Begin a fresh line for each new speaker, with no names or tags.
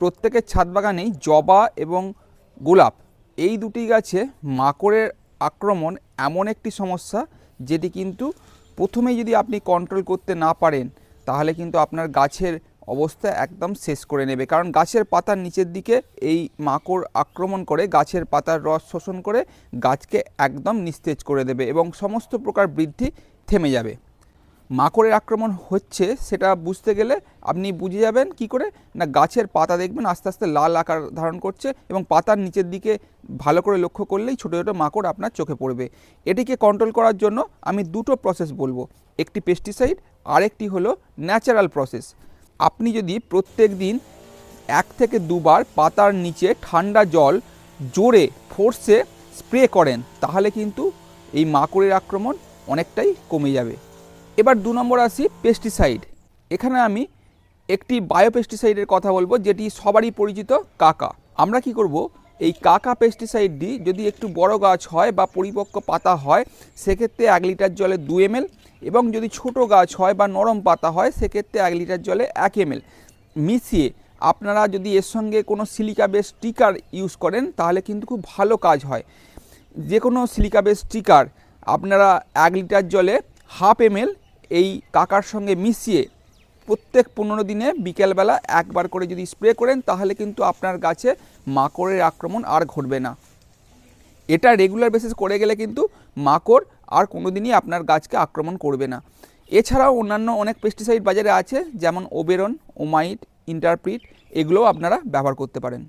প্রত্যেকের ছাদ বাগানেই জবা এবং গোলাপ, এই দুটি গাছে মাকড়ের আক্রমণ এমন একটি সমস্যা যেটি কিন্তু প্রথমেই যদি আপনি কন্ট্রোল করতে না পারেন, তাহলে কিন্তু আপনার গাছের অবস্থা একদম শেষ করে নেবে। কারণ গাছের পাতার নিচের দিকে এই মাকড় আক্রমণ করে গাছের পাতার রস শোষণ করে গাছকে একদম নিস্তেজ করে দেবে এবং সমস্ত প্রকার বৃদ্ধি থেমে যাবে। মাকড়ের আক্রমণ হচ্ছে সেটা বুঝতে গেলে আপনি বুঝে যাবেন কি করে। না, গাছের পাতা দেখবেন আস্তে আস্তে লাল আকার ধারণ করছে এবং পাতার নিচের দিকে ভালো করে লক্ষ্য করলেই ছোটো ছোটো মাকড় আপনার চোখে পড়বে। এটিকে কন্ট্রোল করার জন্য আমি দুটো প্রসেস বলব। একটি পেস্টিসাইড আরেকটি হলো ন্যাচারাল প্রসেস আপনি যদি প্রত্যেক দিন এক থেকে দুবার পাতার নিচে ঠান্ডা জল জোরে ফোর্সে স্প্রে করেন, তাহলে কিন্তু এই মাকড়ের আক্রমণ অনেকটাই কমে যাবে। এবার দু নম্বর আসি পেস্টিসাইড এখানে আমি একটি বায়োপেস্টিসাইডের কথা বলব, যেটি সবারই পরিচিত কাকা। আমরা কি করব? এই কাকা পেস্টিসাইডটি যদি একটু বড় গাছ হয় বা পরিপক্ক পাতা হয়, সেক্ষেত্রে এক লিটার জলে দু এম এবং যদি ছোট গাছ হয় বা নরম পাতা হয়, সেক্ষেত্রে এক লিটার জলে এক এম মিশিয়ে আপনারা যদি এর সঙ্গে কোনো সিলিকা বেস স্টিকার ইউজ করেন, তাহলে কিন্তু খুব ভালো কাজ হয়। যে কোনো সিলিকা বেস স্টিকার আপনারা এক লিটার জলে হাফ এম এই কাকার সঙ্গে মিশিয়ে প্রত্যেক পনেরো দিনে বিকেলবেলা একবার করে যদি স্প্রে করেন, তাহলে কিন্তু আপনার গাছে মাকড়ের আক্রমণ আর ঘটবে না। এটা রেগুলার বেসিস করে গেলে কিন্তু মাকড় আর কোনো দিনই আপনার গাছকে আক্রমণ করবে না। এছাড়াও অন্যান্য অনেক পেস্টিসাইড বাজারে আছে, যেমন ওবেরন ওমাইট ইন্টারপ্রিট এগুলোও আপনারা ব্যবহার করতে পারেন।